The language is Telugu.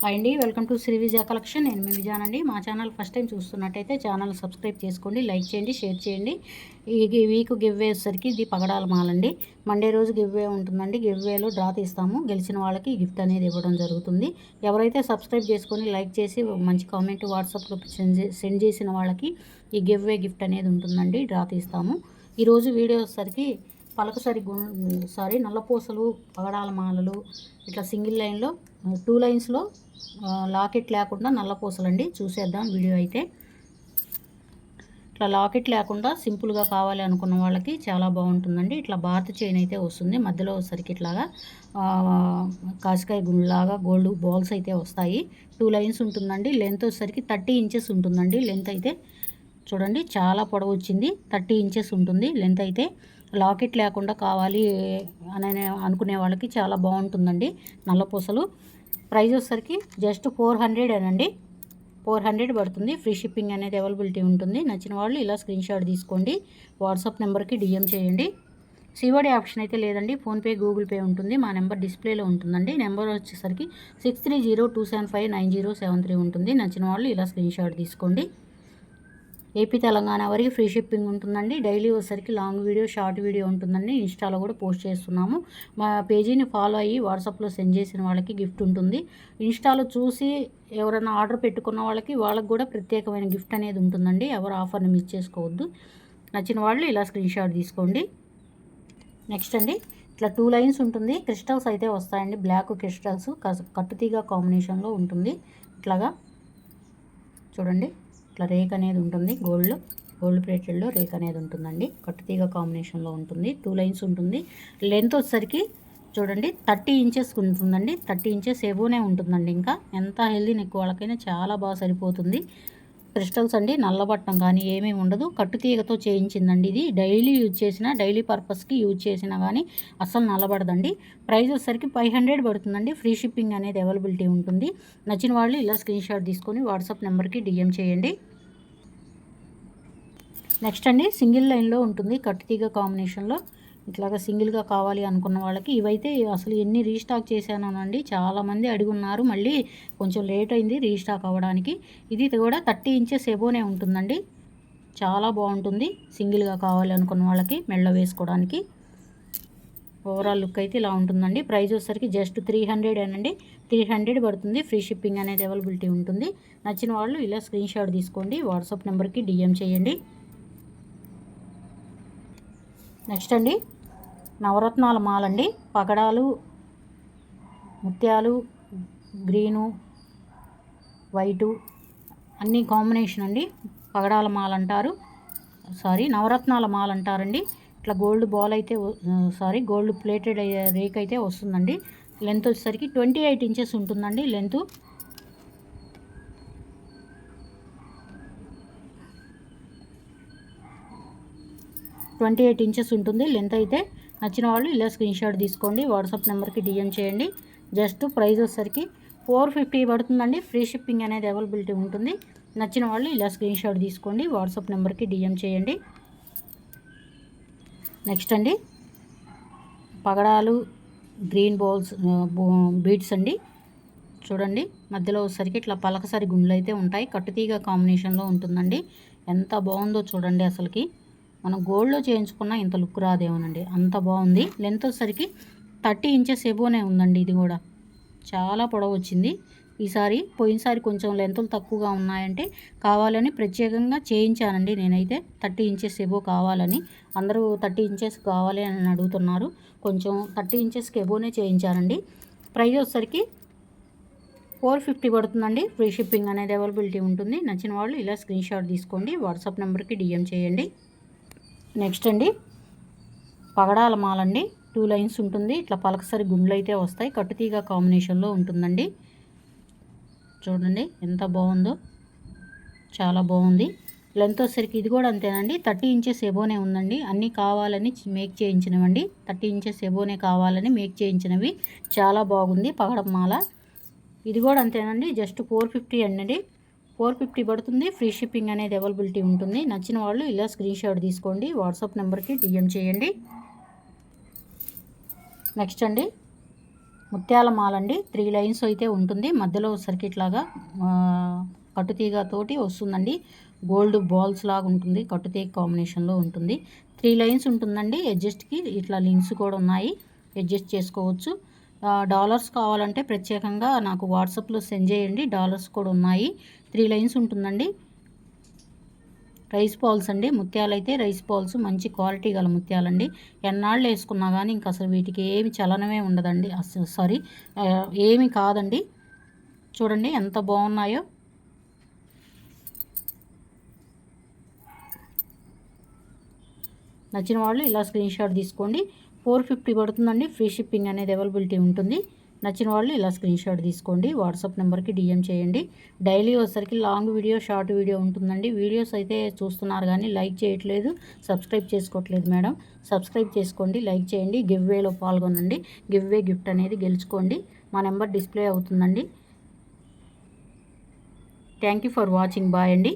హాయ్ అండి welcome to Shri Vijaya collection. నేను మీ విజయానండి మా ఛానల్ ఫస్ట్ టైం చూస్తున్నట్టయితే ఛానల్ సబ్స్క్రైబ్ చేసుకోండి లైక్ చేయండి షేర్ చేయండి. ఈ వీక్ గివ్ వేసరికి ఇది పగడాల మాలండి మండే రోజు గివ్వే ఉంటుందండి. గివ్వేలో డ్రా తీస్తాము. గెలిచిన వాళ్ళకి గిఫ్ట్ అనేది ఇవ్వడం జరుగుతుంది. ఎవరైతే సబ్స్క్రైబ్ చేసుకొని లైక్ చేసి మంచి కామెంట్ వాట్సాప్లో సెండ్ చేసిన వాళ్ళకి ఈ గివ్వే గిఫ్ట్ అనేది ఉంటుందండి. డ్రా తీస్తాము. ఈరోజు వీడియో వచ్చేసరికి పలకసరి గు సారీ నల్లపూసలు పగడాల మాలలు ఇట్లా సింగిల్ లైన్లో టూ లైన్స్లో లాకెట్ లేకుండా నల్లపూసలు అండి చూసేద్దాం వీడియో అయితే. ఇట్లా లాకెట్ లేకుండా సింపుల్గా కావాలి అనుకున్న వాళ్ళకి చాలా బాగుంటుందండి. ఇట్లా భారత చైన్ అయితే వస్తుంది. మధ్యలో సరికి ఇట్లాగా కాసికాయ గుండ్లాగా గోల్డ్ బాల్స్ అయితే వస్తాయి. టూ లైన్స్ ఉంటుందండి. లెంత్ వచ్చేసరికి థర్టీ ఇంచెస్ ఉంటుందండి. లెంత్ అయితే చూడండి చాలా పొడవు వచ్చింది. థర్టీ ఇంచెస్ ఉంటుంది. లెంత్ అయితే లాకెట్ లేకుండా కావాలి అని అనుకునే వాళ్ళకి చాలా బాగుంటుందండి నల్లపూసలు ప్రైస్ వచ్చేసరికి జస్ట్ ఫోర్ హండ్రెడ్ అనండి. ఫోర్ హండ్రెడ్ పడుతుంది. ఫ్రీ షిప్పింగ్ అనేది అవైలబిలిటీ ఉంటుంది. నచ్చిన వాళ్ళు ఇలా స్క్రీన్ షాట్ తీసుకోండి. వాట్సాప్ నెంబర్కి డిఎం చేయండి. సివడి ఆప్షన్ అయితే లేదండి. ఫోన్పే గూగుల్ పే ఉంటుంది. మా నెంబర్ డిస్ప్లేలో ఉంటుందండి. నెంబర్ వచ్చేసరికి six three zero two seven five nine zero seven three ఉంటుంది. నచ్చిన వాళ్ళు ఇలా స్క్రీన్ షాట్ తీసుకోండి. ఏపీ తెలంగాణ వరకు ఫ్రీ షిప్పింగ్ ఉంటుందండి. డైలీ వచ్చేసరికి లాంగ్ వీడియో షార్ట్ వీడియో ఉంటుందండి. ఇన్స్టాలో కూడా పోస్ట్ చేస్తున్నాము. మా పేజీని ఫాలో అయ్యి వాట్సాప్లో సెండ్ చేసిన వాళ్ళకి గిఫ్ట్ ఉంటుంది. ఇన్స్టాలో చూసి ఎవరైనా ఆర్డర్ పెట్టుకున్న వాళ్ళకి వాళ్ళకి కూడా ప్రత్యేకమైన గిఫ్ట్ అనేది ఉంటుందండి. ఎవరు ఆఫర్ని మిస్ చేసుకోవద్దు. నచ్చిన వాళ్ళు ఇలా స్క్రీన్ షాట్ తీసుకోండి. నెక్స్ట్ అండి. ఇట్లా టూ లైన్స్ ఉంటుంది. క్రిస్టల్స్ అయితే వస్తాయండి. బ్లాక్ క్రిస్టల్స్ కట్టుతీగ కాంబినేషన్లో ఉంటుంది. ఇట్లాగా. చూడండి. ఇట్లా రేక్ అనేది ఉంటుంది. గోల్డ్ గోల్డ్ ప్లేటెడ్లో రేక్ అనేది ఉంటుందండి. కట్టుతీగ కాంబినేషన్లో ఉంటుంది. టూ లైన్స్ ఉంటుంది. లెంత్ వచ్చేసరికి చూడండి థర్టీ ఇంచెస్ ఉంటుందండి. థర్టీ ఇంచెస్ ఎబోనే ఉంటుందండి ఇంకా. ఎంత హెల్దీ నెక్ వాళ్ళకైనా చాలా బాగా సరిపోతుంది. క్రిస్టల్స్ అండి నల్లబట్టం కానీ ఏమీ ఉండదు. కట్టుతీగతో చేయించిందండి ఇది. డైలీ యూజ్ చేసిన డైలీ పర్పస్కి యూజ్ చేసినా కానీ అస్సలు నల్లబడదండి. ప్రైస్ వచ్చేసరికి ఫైవ్ హండ్రెడ్ పడుతుందండి. ఫ్రీ షిప్పింగ్ అనేది అవైలబిలిటీ ఉంటుంది. నచ్చిన వాళ్ళు ఇలా స్క్రీన్ షాట్ తీసుకొని వాట్సాప్ నెంబర్కి డిఎం చేయండి. నెక్స్ట్ అండి సింగిల్ లైన్లో ఉంటుంది కట్టుతీగ కాంబినేషన్లో ఇట్లాగా సింగిల్గా కావాలి అనుకున్న వాళ్ళకి ఇవైతే అసలు ఎన్ని రీస్టాక్ చేశానోనండి చాలామంది అడుగున్నారు మళ్ళీ కొంచెం లేట్ అయింది రీస్టాక్ అవ్వడానికి. ఇది కూడా థర్టీ ఇంచెస్ ఎబోనే ఉంటుందండి. చాలా బాగుంటుంది సింగిల్గా కావాలి అనుకున్న వాళ్ళకి మెళ్ళ వేసుకోవడానికి. ఓవరాల్ లుక్ అయితే ఇలా ఉంటుందండి. ప్రైస్ వచ్చేసరికి జస్ట్ త్రీ హండ్రెడ్ అనండి త్రీ హండ్రెడ్ పడుతుంది. ఫ్రీ షిప్పింగ్ అనేది అవైలబిలిటీ ఉంటుంది. నచ్చిన వాళ్ళు ఇలా స్క్రీన్ షాట్ తీసుకోండి వాట్సాప్ నెంబర్కి డిఎం చేయండి. నెక్స్ట్ అండి. నవరత్నాల మాలండి. పగడాలు ముత్యాలు గ్రీను వైటు అన్నీ కాంబినేషన్ అండి. పగడాల మాల అంటారు సారీ నవరత్నాల మాల అంటారండి ఇట్లా గోల్డ్ బాల్ అయితే సారీ గోల్డ్ ప్లేటెడ్ రేక్ అయితే వస్తుందండి. లెంత్ వచ్చేసరికి ట్వంటీ ఎయిట్ ఇంచెస్ ఉంటుందండి లెంత్. ట్వంటీ ఎయిట్ ఇంచెస్ ఉంటుంది. లెంత్ అయితే నచ్చిన వాళ్ళు ఇలా స్క్రీన్ షాట్ తీసుకోండి. వాట్సాప్ నెంబర్కి డిఎం చేయండి. జస్ట్ ప్రైస్ వచ్చేసరికి ఫోర్ ఫిఫ్టీ పడుతుందండి. ఫ్రీ షిప్పింగ్ అనేది అవైలబిలిటీ ఉంటుంది. నచ్చిన వాళ్ళు ఇలా స్క్రీన్ షాట్ తీసుకోండి. వాట్సాప్ నెంబర్కి డిఎం చేయండి. నెక్స్ట్ అండి. పగడాలు గ్రీన్ బౌల్స్ బీడ్స్ అండి. చూడండి. మధ్యలో వచ్చేసరికి ఇట్లా పలకసరి గుండ్లు అయితే ఉంటాయి. కట్టుతీగ కాంబినేషన్లో ఉంటుందండి. ఎంత బాగుందో చూడండి అసలుకి. మనం గోల్డ్లో చేయించుకున్న ఇంత లుక్ రాదేమోనండి. అంత బాగుంది. లెంత్ వచ్చేసరికి థర్టీ ఇంచెస్ ఎబోనే ఉందండి ఇది కూడా. చాలా పొడవు వచ్చింది. ఈసారి పోయినసారి కొంచెం లెంతులు తక్కువగా ఉన్నాయంటే కావాలని ప్రత్యేకంగా చేయించానండి నేనైతే. థర్టీ ఇంచెస్ ఎబో కావాలని. అందరూ థర్టీ ఇంచెస్ కావాలి అని అడుగుతున్నారు. కొంచెం థర్టీ ఇంచెస్కి ఎబోనే చేయించానండి ప్రైజ్ వచ్చేసరికి ఫోర్ ఫిఫ్టీ పడుతుందండి. ఫ్రీ షిప్పింగ్ అనేది అవైలబిలిటీ ఉంటుంది. నచ్చిన వాళ్ళు ఇలా స్క్రీన్ షాట్ తీసుకోండి. వాట్సాప్ నెంబర్కి డిఎం చేయండి. నెక్స్ట్ అండి పగడాల మాలండి. టూ లైన్స్ ఉంటుంది. ఇట్లా పలకసరి గుండ్లు అయితే వస్తాయి. కట్టుతీగ కాంబినేషన్లో ఉంటుందండి. చూడండి ఎంత బాగుందో. చాలా బాగుంది. లెంత్ వచ్చేసరికి ఇది కూడా అంతేనండి. థర్టీ ఇంచెస్ ఎబోనే ఉందండి. అన్నీ కావాలని మేక్ చేయించినవండి. థర్టీ ఇంచెస్ ఎబోనే కావాలని మేక్ చేయించినవి. చాలా బాగుంది పగడం మాల. ఇది కూడా అంతేనండి. జస్ట్ ఫోర్ ఫిఫ్టీ అండి. ఫోర్ ఫిఫ్టీ పడుతుంది. ఫ్రీ షిప్పింగ్ అనేది అవైలబిలిటీ ఉంటుంది. నచ్చిన వాళ్ళు ఇలా స్క్రీన్ షాట్ తీసుకోండి. వాట్సాప్ నెంబర్కి డిఎం చేయండి. నెక్స్ట్ అండి. ముత్యాల మాల అండి. త్రీ లైన్స్ అయితే ఉంటుంది. మధ్యలో సర్కిట్ లాగా కట్టుతీగతోటి వస్తుందండి. గోల్డ్ బాల్స్ లాగా ఉంటుంది. కట్టుతీగ కాంబినేషన్లో ఉంటుంది. త్రీ లైన్స్ ఉంటుందండి. అడ్జస్ట్కి ఇట్లా లింక్స్ కూడా ఉన్నాయి. అడ్జస్ట్ చేసుకోవచ్చు. డాలర్స్ కావాలంటే ప్రత్యేకంగా నాకు వాట్సాప్లో సెండ్ చేయండి. డాలర్స్ కూడా ఉన్నాయి. త్రీ లైన్స్ ఉంటుందండి. రైస్ పాల్స్ అండి. ముత్యాలు అయితే రైస్ పాల్స్ మంచి క్వాలిటీ గల ముత్యాలండి. ఎన్నాళ్ళు వేసుకున్నా కానీ ఇంక అసలు వీటికి ఏమి చలనమే ఉండదండి. అసలు సారీ ఏమి కాదండి. చూడండి ఎంత బాగున్నాయో. నచ్చిన వాళ్ళు ఇలా స్క్రీన్ షాట్ తీసుకోండి. ఫోర్ ఫిఫ్టీ పడుతుందండి. ఫ్రీ షిప్పింగ్ అనేది అవైలబిలిటీ ఉంటుంది. నచ్చిన వాళ్ళు ఇలా స్క్రీన్ షాట్ తీసుకోండి. వాట్సాప్ నెంబర్కి డిఎం చేయండి. డైలీ వచ్చేసరికి లాంగ్ వీడియో షార్ట్ వీడియో ఉంటుందండి. వీడియోస్ అయితే చూస్తున్నారు కానీ లైక్ చేయట్లేదు. సబ్స్క్రైబ్ చేసుకోవట్లేదు మేడం. సబ్స్క్రైబ్ చేసుకోండి లైక్ చేయండి. గివ్ వేలో పాల్గొనండి. గివ్ వే గిఫ్ట్ అనేది గెలుచుకోండి. మా నెంబర్ డిస్ప్లే అవుతుందండి. Thank you for watching. Bye అండి.